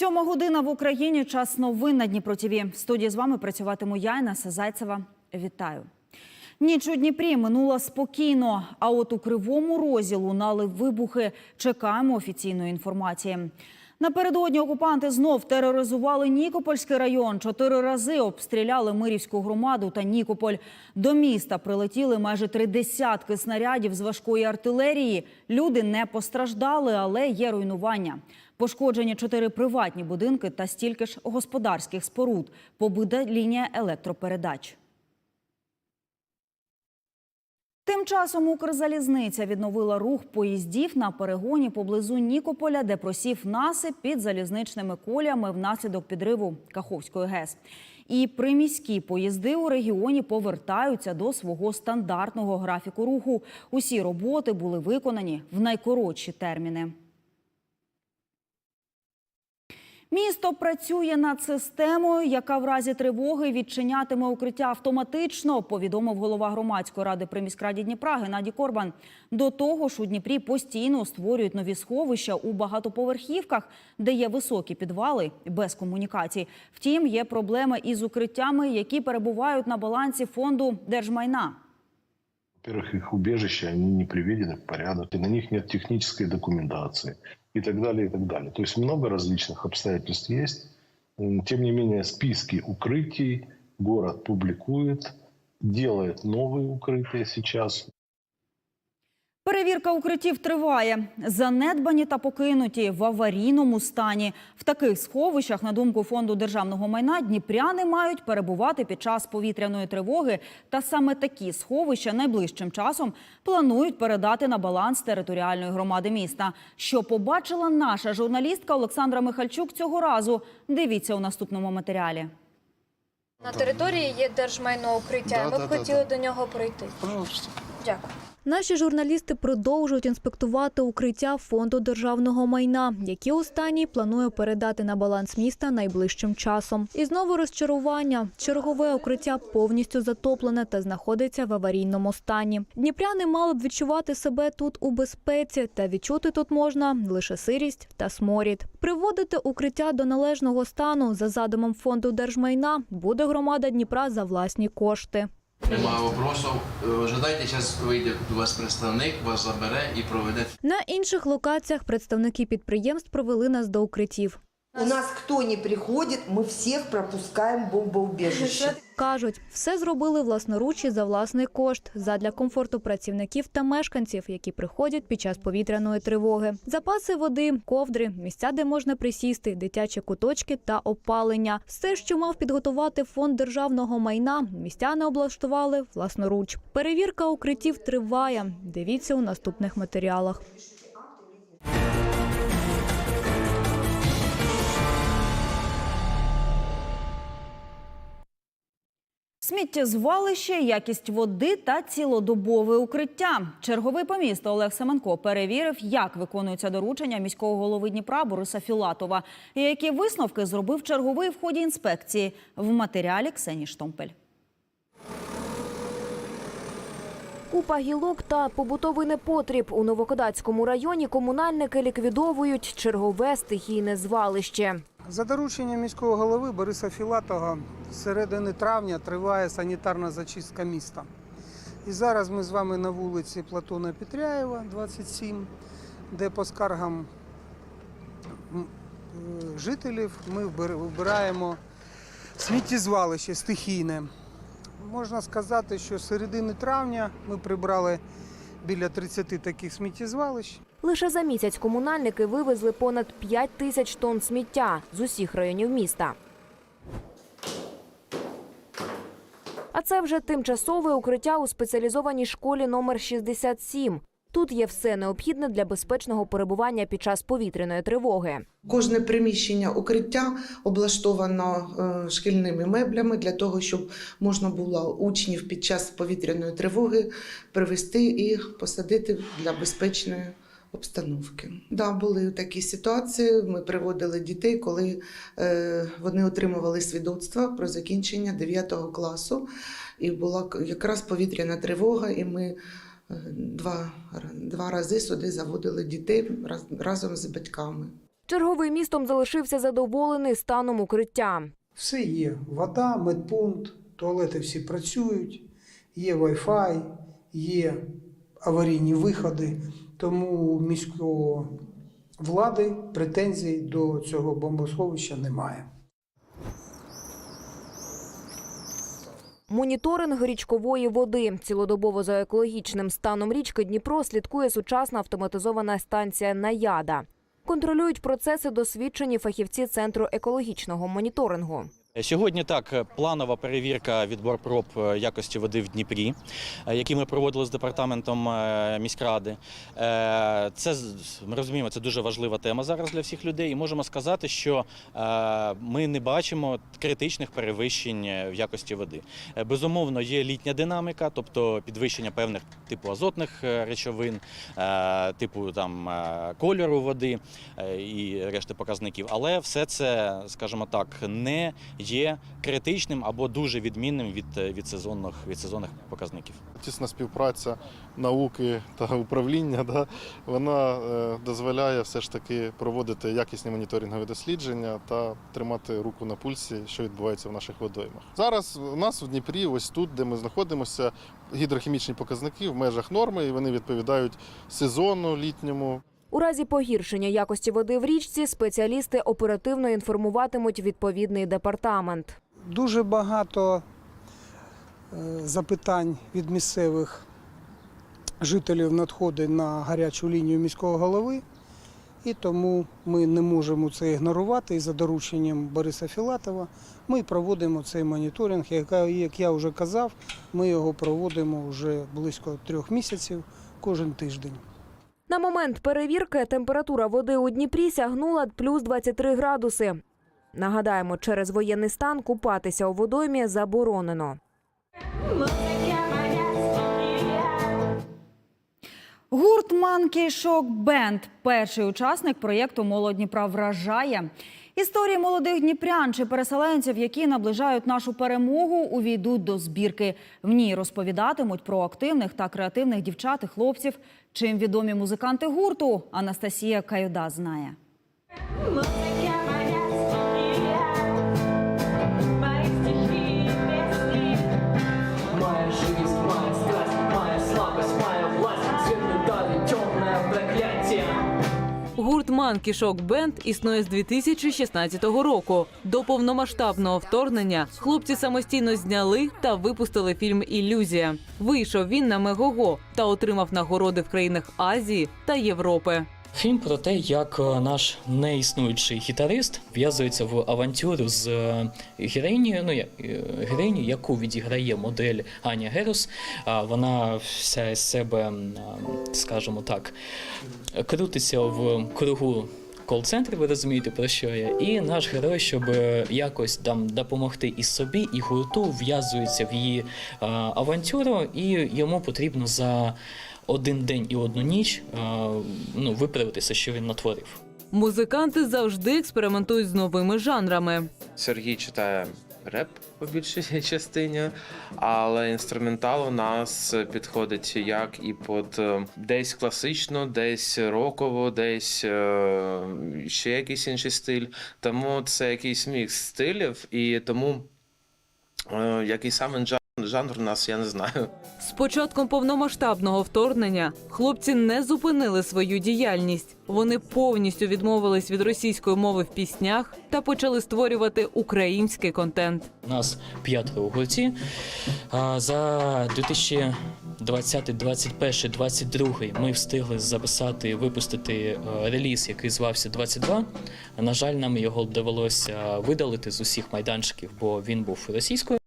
Сьома година в Україні. Час новин на Дніпро. В студії з вами працюватиму я, Інеса Зайцева. Вітаю. Ніч у Дніпрі минула спокійно. А от у Кривому Розі лунали вибухи. Чекаємо офіційної інформації. Напередодні окупанти знов тероризували Нікопольський район. Чотири рази обстріляли Мирівську громаду та Нікополь. До міста прилетіли майже три десятки снарядів з важкої артилерії. Люди не постраждали, але є руйнування. Пошкоджені чотири приватні будинки та стільки ж господарських споруд. Побита лінія електропередач. Тим часом Укрзалізниця відновила рух поїздів на перегоні поблизу Нікополя, де просів насип під залізничними коліями внаслідок підриву Каховської ГЕС. І приміські поїзди у регіоні повертаються до свого стандартного графіку руху. Усі роботи були виконані в найкоротші терміни. Місто працює над системою, яка в разі тривоги відчинятиме укриття автоматично, повідомив голова громадської ради при міськраді Дніпра Геннадій Корбан. До того ж, у Дніпрі постійно створюють нові сховища у багатоповерхівках, де є високі підвали без комунікацій. Втім, є проблеми із укриттями, які перебувають на балансі фонду держмайна. Во-первых, их убежища, они не приведены в порядок, и на них нет технической документации и так далее, и так далее. То есть много различных обстоятельств есть. Тем не менее, списки укрытий город публикует, делает новые укрытия сейчас. Перевірка укриттів триває. Занедбані та покинуті в аварійному стані. В таких сховищах, на думку фонду державного майна, дніпряни мають перебувати під час повітряної тривоги. Та саме такі сховища найближчим часом планують передати на баланс територіальної громади міста. Що побачила наша журналістка Олександра Михальчук цього разу. Дивіться у наступному матеріалі. На території є держмайно укриття. Да, Ми б да, хотіли да. до нього пройти. Пожалуйста. Дякую. Наші журналісти продовжують інспектувати укриття фонду державного майна, які останній планує передати на баланс міста найближчим часом. І знову розчарування. Чергове укриття повністю затоплене та знаходиться в аварійному стані. Дніпряни мали б відчувати себе тут у безпеці, та відчути тут можна лише сирість та сморід. Приводити укриття до належного стану за задумом фонду держмайна буде громада Дніпра за власні кошти. Немає вопросов. Е, Ожидайте, зараз вийде до вас представник, вас забере і проведе. На інших локаціях представники підприємств провели нас до укриттів. У нас кто не приходит, мы всех пропускаем в. Кажуть, все зробили власноруч і за власний кошт задля комфорту працівників та мешканців, які приходять під час повітряної тривоги. Запаси води, ковдри, місця, де можна присісти, дитячі куточки та опалення. Все, що мав підготувати фонд державного майна, містяни облаштували власноруч. Перевірка укриттів триває. Дивіться у наступних матеріалах. Сміттєзвалище, якість води та цілодобове укриття. Черговий по Олег Семенко перевірив, як виконуються доручення міського голови Дніпра Бориса Філатова. І які висновки зробив черговий в ході інспекції в матеріалі Ксені Штомпель. Купа гілок та побутовий непотріб у Новокодацькому районі комунальники ліквідовують чергове стихійне звалище. За дорученням міського голови Бориса Філатова з середини травня триває санітарна зачистка міста. І зараз ми з вами на вулиці Платона Петряєва, 27, де по скаргам е, жителів ми вибираємо сміттєзвалище стихійне. Можна сказати, що з середини травня ми прибрали біля 30 таких сміттєзвалищ. Лише за місяць комунальники вивезли понад 5 тисяч тонн сміття з усіх районів міста. А це вже тимчасове укриття у спеціалізованій школі номер 67. Тут є все необхідне для безпечного перебування під час повітряної тривоги. Кожне приміщення укриття облаштовано е, шкільними меблями для того, щоб можна було учнів під час повітряної тривоги привести і посадити для безпечної обстановки. Да, були такі ситуації. Ми приводили дітей, коли е, вони отримували свідоцтва про закінчення 9 класу, і була якраз повітряна тривога, і ми. е, Два, два рази сюди заводили дітей раз- разом з батьками. Черговий містом залишився задоволений станом укриття. Все є. Вода, медпункт, туалети всі працюють, є Wi-Fi, є аварійні виходи. Тому у міської влади претензій до цього бомбосховища немає. Моніторинг річкової води. Цілодобово за екологічним станом річки Дніпро слідкує сучасна автоматизована станція «Наяда». Контролюють процеси досвідчені фахівці Центру екологічного моніторингу. Сьогодні так планова перевірка відбор проб е, якості води в Дніпрі, е, який ми проводили з департаментом е, міськради. Е, Це ми розуміємо, це дуже важлива тема зараз для всіх людей. І можемо сказати, що е, ми не бачимо критичних перевищень е, в якості води. Е, Безумовно, є літня динаміка, тобто підвищення певних типу азотних е, речовин, е, типу там е, кольору води е, і решти показників. Але все це, скажімо так, не є критичним або дуже відмінним від, е, від сезонних від сезонних показників. Тісна співпраця науки та управління да, вона е, дозволяє все ж таки проводити якісні моніторингові дослідження та тримати руку на пульсі, що відбувається в наших водоймах. Зараз у нас в Дніпрі, ось тут, де ми знаходимося, гідрохімічні показники в межах норми, і вони відповідають сезону літньому. У разі погіршення якості води в річці спеціалісти оперативно інформуватимуть відповідний департамент. Дуже багато е, запитань від місцевих жителів надходить на гарячу лінію міського голови, і тому ми не можемо це ігнорувати. І за дорученням Бориса Філатова ми проводимо цей моніторинг. Як я вже казав, ми його проводимо вже близько трьох місяців кожен тиждень. На момент перевірки температура води у Дніпрі сягнула плюс 23 градуси. Нагадаємо, через воєнний стан купатися у водоймі заборонено. Гурт Monkey Бенд. Перший учасник проєкту Молодні Дніпра вражає». Історії молодих дніпрян чи переселенців, які наближають нашу перемогу, увійдуть до збірки. В ній розповідатимуть про активних та креативних дівчат і хлопців. Чим відомі музиканти гурту, Анастасія Каюда знає. Monkey Shock Band існує з 2016 року. До повномасштабного вторгнення хлопці самостійно зняли та випустили фільм Ілюзія. Вийшов він на Мегого та отримав нагороди в країнах Азії та Європи. Фільм про те, як е, наш неіснуючий гітарист в'язується в авантюру з е, героїнею, ну е, героїнею, яку відіграє модель Аня Герус. Вона вся із себе, скажімо так, крутиться в кругу кол-центру, ви розумієте, про що я. І наш герой, щоб якось там допомогти і собі, і гурту, в'язується в її авантюру, і йому потрібно за один день і одну ніч ну, виправитися, що він натворив. Музиканти завжди експериментують з новими жанрами. Сергій читає реп по більшій частині, але інструментал у нас підходить як і під е, десь класично, десь роково, десь е, ще якийсь інший стиль. Тому це якийсь мікс стилів, і тому е, який саме жанр у нас, я не знаю. З початком повномасштабного вторгнення хлопці не зупинили свою діяльність. Вони повністю відмовились від російської мови в піснях та почали створювати український контент. У нас п'ятеро у гурті. А За 2020, 21, 22 ми встигли записати, випустити е, реліз, який звався 22. На жаль, нам його довелося видалити з усіх майданчиків, бо він був російською.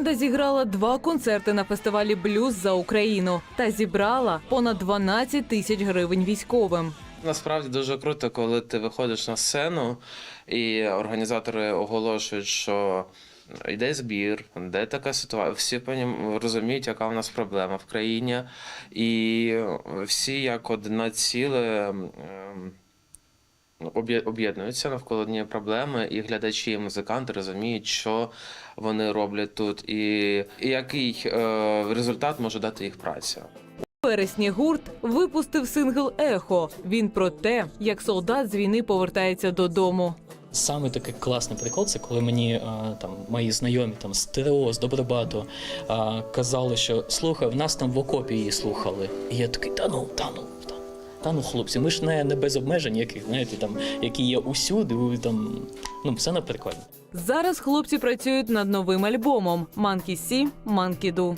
Команда зіграла два концерти на фестивалі Блюз за Україну та зібрала понад 12 тисяч гривень військовим. Насправді дуже круто, коли ти виходиш на сцену і організатори оголошують, що йде збір, де така ситуація. Всі розуміють, яка в нас проблема в країні, і всі як одне ціле. Об'є- Об'єднуються навколо однієї проблеми, і глядачі, і музиканти розуміють, що вони роблять тут, і, і який е, результат може дати їх праця. вересні гурт випустив сингл Ехо. Він про те, як солдат з війни повертається додому. Саме такий класний приклад, це коли мені е, там мої знайомі там з ТРО, з Добробату е, казали, що слухай, в нас там в окопі її слухали. І я такий, та ну, та ну, та, ну, хлопці, ми ж не, не без обмежень, яких знаєте, там які є усюди, там ну все прикольно. Зараз хлопці працюють над новим альбомом Манкі Сі, Манкі Ду.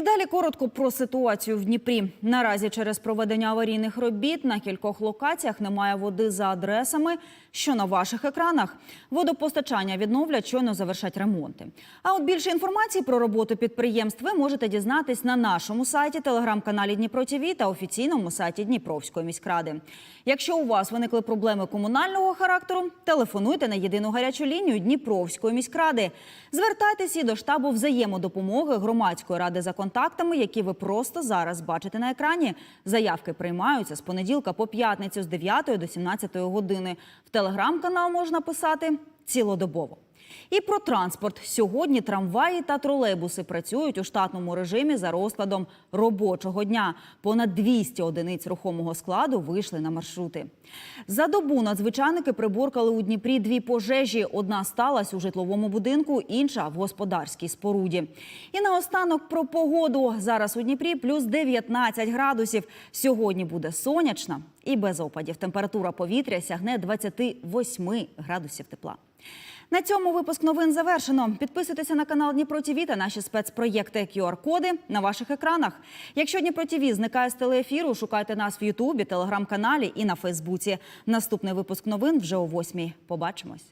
І далі коротко про ситуацію в Дніпрі. Наразі через проведення аварійних робіт на кількох локаціях немає води за адресами, що на ваших екранах. Водопостачання відновлять, щойно завершать ремонти. А от більше інформації про роботу підприємств ви можете дізнатись на нашому сайті, телеграм-каналі Дніпро ТІВІ та офіційному сайті Дніпровської міськради. Якщо у вас виникли проблеми комунального характеру, телефонуйте на єдину гарячу лінію Дніпровської міськради. Звертайтеся до штабу взаємодопомоги громадської ради за контактами, які ви просто зараз бачите на екрані. Заявки приймаються з понеділка по п'ятницю з 9 до 17 години. В телеграм-канал можна писати цілодобово. І про транспорт. Сьогодні трамваї та тролейбуси працюють у штатному режимі за розкладом робочого дня. Понад 200 одиниць рухомого складу вийшли на маршрути. За добу надзвичайники приборкали у Дніпрі дві пожежі. Одна сталася у житловому будинку, інша в господарській споруді. І наостанок про погоду. Зараз у Дніпрі плюс 19 градусів. Сьогодні буде сонячна і без опадів. Температура повітря сягне 28 градусів тепла. На цьому випуск новин завершено. Підписуйтеся на канал Дніпро ТІВІ та наші спецпроєкти QR-коди на ваших екранах. Якщо Дніпро ТІВІ зникає з телеефіру, шукайте нас в Ютубі, телеграм-каналі і на Фейсбуці. Наступний випуск новин вже о восьмій. Побачимось.